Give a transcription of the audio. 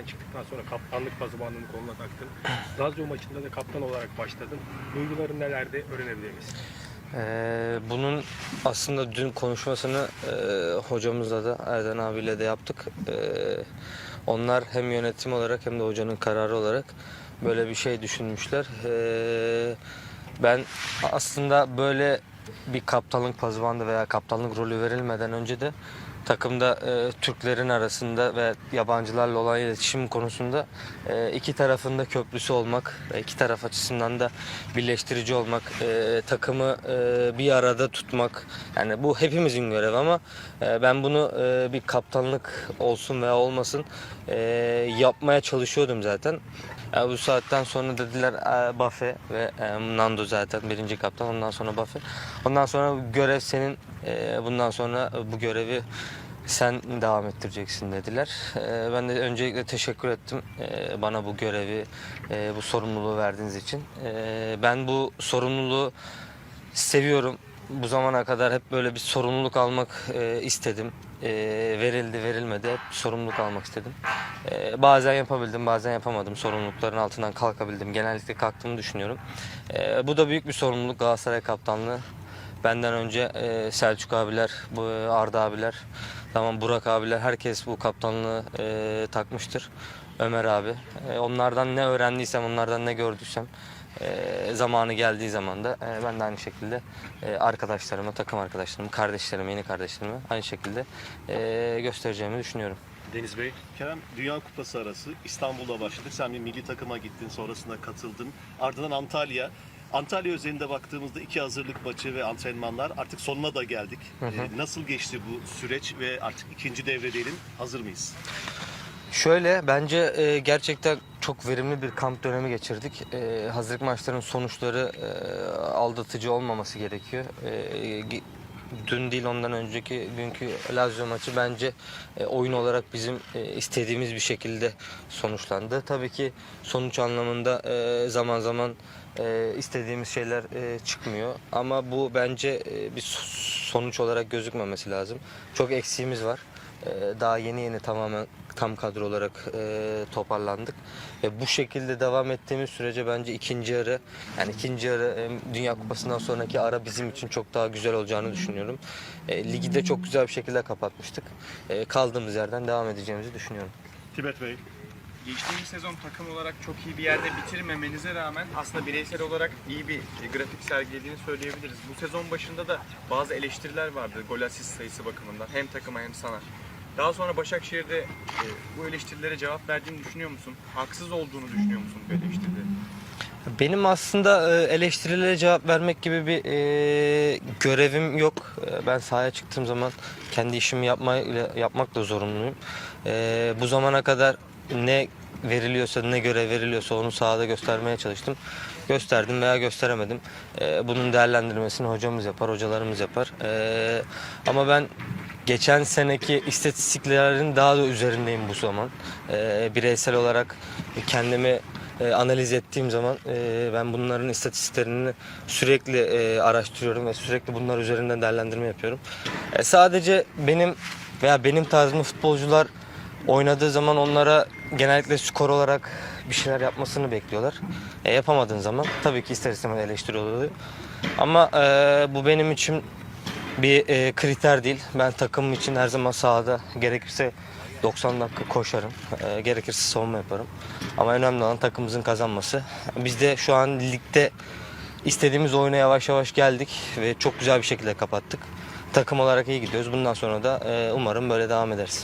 Oradan çıktıktan sonra kaptanlık pazıvanlığını koluna taktın. Lazio maçında da kaptan olarak başladın. Duyguların nelerdi öğrenebilir miyiz? Ee, bunun aslında dün konuşmasını e, hocamızla da Erden abiyle de yaptık. Ee, onlar hem yönetim olarak hem de hocanın kararı olarak böyle bir şey düşünmüşler. Ee, ben aslında böyle bir kaptanlık pazıvandı veya kaptanlık rolü verilmeden önce de takımda e, Türklerin arasında ve yabancılarla olan iletişim konusunda e, iki tarafında köprüsü olmak, iki taraf açısından da birleştirici olmak, e, takımı e, bir arada tutmak. Yani bu hepimizin görevi ama e, ben bunu e, bir kaptanlık olsun veya olmasın e, yapmaya çalışıyordum zaten. Ya bu saatten sonra dediler e, Buffet ve e, Nando zaten birinci kaptan ondan sonra Buffet. Ondan sonra görev senin e, bundan sonra bu görevi sen devam ettireceksin dediler. E, ben de öncelikle teşekkür ettim e, bana bu görevi, e, bu sorumluluğu verdiğiniz için. E, ben bu sorumluluğu seviyorum. Bu zamana kadar hep böyle bir sorumluluk almak e, istedim. E, verildi verilmedi hep sorumluluk almak istedim. E, bazen yapabildim bazen yapamadım. Sorumlulukların altından kalkabildim. Genellikle kalktığımı düşünüyorum. E, bu da büyük bir sorumluluk Galatasaray kaptanlığı. Benden önce e, Selçuk abiler, bu Arda abiler, tamam Burak abiler herkes bu kaptanlığı e, takmıştır. Ömer abi. E, onlardan ne öğrendiysem, onlardan ne gördüysem e, zamanı geldiği zaman da e, ben de aynı şekilde e, arkadaşlarıma, takım arkadaşlarıma, kardeşlerime, yeni kardeşlerime aynı şekilde e, göstereceğimi düşünüyorum. Deniz Bey. Kerem Dünya Kupası arası İstanbul'da başladı. Sen bir milli takıma gittin, sonrasında katıldın. Ardından Antalya. Antalya özelinde baktığımızda iki hazırlık maçı ve antrenmanlar artık sonuna da geldik. Ee, nasıl geçti bu süreç ve artık ikinci devredeydin. Hazır mıyız? Şöyle bence e, gerçekten çok verimli bir kamp dönemi geçirdik. E, hazırlık maçlarının sonuçları e, aldatıcı olmaması gerekiyor. E, dün değil ondan önceki günkü Lazio maçı bence e, oyun olarak bizim e, istediğimiz bir şekilde sonuçlandı. Tabii ki sonuç anlamında e, zaman zaman e, istediğimiz şeyler e, çıkmıyor. Ama bu bence e, bir so- sonuç olarak gözükmemesi lazım. Çok eksiğimiz var. Ee, daha yeni yeni tamamen tam kadro olarak e, toparlandık. Ve bu şekilde devam ettiğimiz sürece bence ikinci yarı yani ikinci yarı e, Dünya Kupası'ndan sonraki ara bizim için çok daha güzel olacağını düşünüyorum. E, ligi de çok güzel bir şekilde kapatmıştık. E, kaldığımız yerden devam edeceğimizi düşünüyorum. Tibet Bey. Geçtiğimiz sezon takım olarak çok iyi bir yerde bitirmemenize rağmen aslında bireysel olarak iyi bir grafik sergilediğini söyleyebiliriz. Bu sezon başında da bazı eleştiriler vardı gol asist sayısı bakımından hem takıma hem sana. Daha sonra Başakşehir'de e, bu eleştirilere cevap verdiğini düşünüyor musun? Haksız olduğunu düşünüyor musun bu eleştirileri? Benim aslında e, eleştirilere cevap vermek gibi bir e, görevim yok. E, Ben sahaya çıktığım zaman kendi işimi yapmayla, yapmakla zorunluyum. E, bu zamana kadar ne veriliyorsa, ne görev veriliyorsa onu sahada göstermeye çalıştım. Gösterdim veya gösteremedim. E, bunun değerlendirmesini hocamız yapar, hocalarımız yapar. E, ama ben geçen seneki istatistiklerin daha da üzerindeyim bu zaman. E, bireysel olarak kendimi e, analiz ettiğim zaman e, ben bunların istatistiklerini sürekli e, araştırıyorum ve sürekli bunlar üzerinden değerlendirme yapıyorum. E, sadece benim veya benim tarzımda futbolcular oynadığı zaman onlara genellikle skor olarak bir şeyler yapmasını bekliyorlar. E, yapamadığın zaman tabii ki ister istemez eleştiri oluyor. Ama e, bu benim için bir e, kriter değil. Ben takımım için her zaman sahada gerekirse 90 dakika koşarım. E, gerekirse savunma yaparım. Ama önemli olan takımımızın kazanması. Biz de şu an ligde istediğimiz oyuna yavaş yavaş geldik ve çok güzel bir şekilde kapattık. Takım olarak iyi gidiyoruz. Bundan sonra da e, umarım böyle devam ederiz.